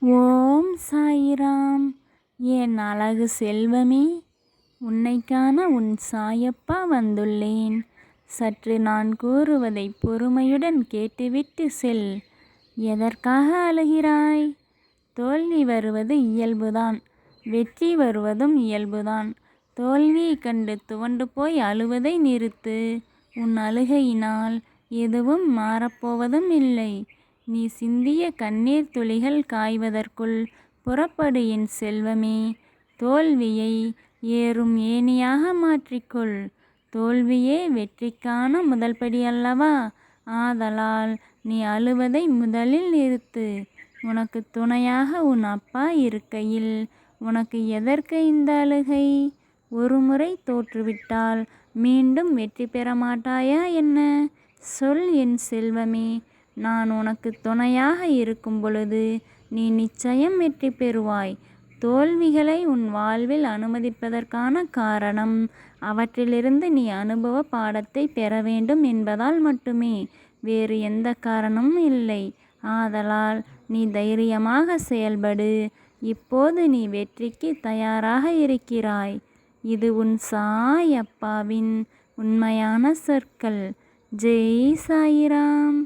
ஓம் சாயிராம். என் அழகு செல்வமே உன்னைக்கான உன் சாயப்பா வந்துள்ளேன். சற்று நான் கூறுவதை பொறுமையுடன் கேட்டுவிட்டு செல். எதற்காக அழுகிறாய்? தோல்வி வருவது இயல்புதான். வெற்றி வருவதும் இயல்புதான். தோல்வியை கண்டு துவண்டு போய் அழுவதை நிறுத்து. உன் அழுகையினால் எதுவும் மாறப்போவதும் இல்லை. நீ சிந்திய கண்ணீர் துளிகள் காய்வதற்குள் புறப்படு என் செல்வமே. தோல்வியை ஏறும் ஏணியாக மாற்றிக்கொள். தோல்வியே வெற்றிக்கான முதல்படி அல்லவா? ஆதலால் நீ அழுவதை முதலில் நிறுத்து. உனக்கு துணையாக உன் அப்பா இருக்கையில் உனக்கு எதற்கு இந்த அழுகை? ஒருமுறை தோற்றுவிட்டால் மீண்டும் வெற்றி பெற மாட்டாயா என்ன? சொல் என் செல்வமே. நான் உனக்கு துணையாக இருக்கும் பொழுது நீ நிச்சயம் வெற்றி பெறுவாய். தோல்விகளை உன் வாழ்வில் அனுமதிப்பதற்கான காரணம் அவற்றிலிருந்து நீ அனுபவ பாடத்தை பெற வேண்டும் என்பதால் மட்டுமே. வேறு எந்த காரணமும் இல்லை. ஆதலால் நீ தைரியமாக செயல்படு. இப்போது நீ வெற்றிக்கு தயாராக இருக்கிறாய். இது உன் சாய் அப்பாவின் உண்மையான சொற்கள். ஜெய் சாயிராம்.